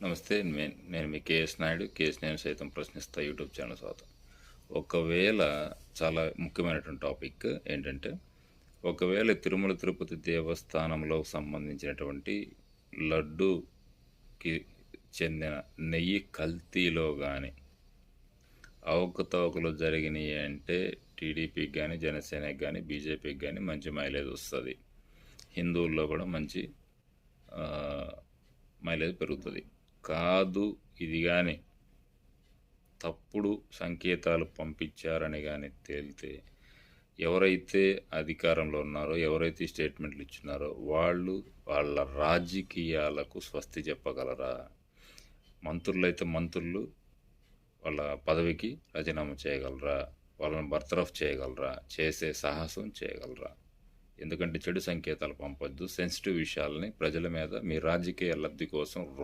నమస్తే నేను మీ KS Naidu KS నేను సైతం ప్రశ్నిస్తా యూట్యూబ్ ఛానల్ స్వాత ఒకవేళ చాలా ముఖ్యమైనటువంటి టాపిక్ ఏంటంటే ఒకవేళ తిరుమల తిరుపతి దేవస్థానంలో సంబంధించినటువంటి లడ్డూకి చెందిన నెయ్యి కల్తీలో కానీ అవకతవకలు జరిగినాయి అంటే టీడీపీకి కానీ జనసేనకి కానీ బీజేపీకి కానీ మంచి మైలేజ్ వస్తుంది. హిందువుల్లో కూడా మంచి మైలేజ్ పెరుగుతుంది. కాదు ఇది కానీ తప్పుడు సంకేతాలు పంపించారని కానీ తేలితే ఎవరైతే అధికారంలో ఉన్నారో ఎవరైతే స్టేట్మెంట్లు ఇచ్చినారో వాళ్ళు వాళ్ళ రాజకీయాలకు స్వస్తి చెప్పగలరా? మంత్రులైతే మంత్రులు వాళ్ళ పదవికి రాజీనామా చేయగలరా? వాళ్ళని బర్తరఫ్ చేయగలరా? చేసే సాహసం చేయగలరా? ఎందుకంటే చెడు సంకేతాలు పంపొద్దు. సెన్సిటివ్ విషయాలని ప్రజల మీద మీ రాజకీయ లబ్ధి కోసం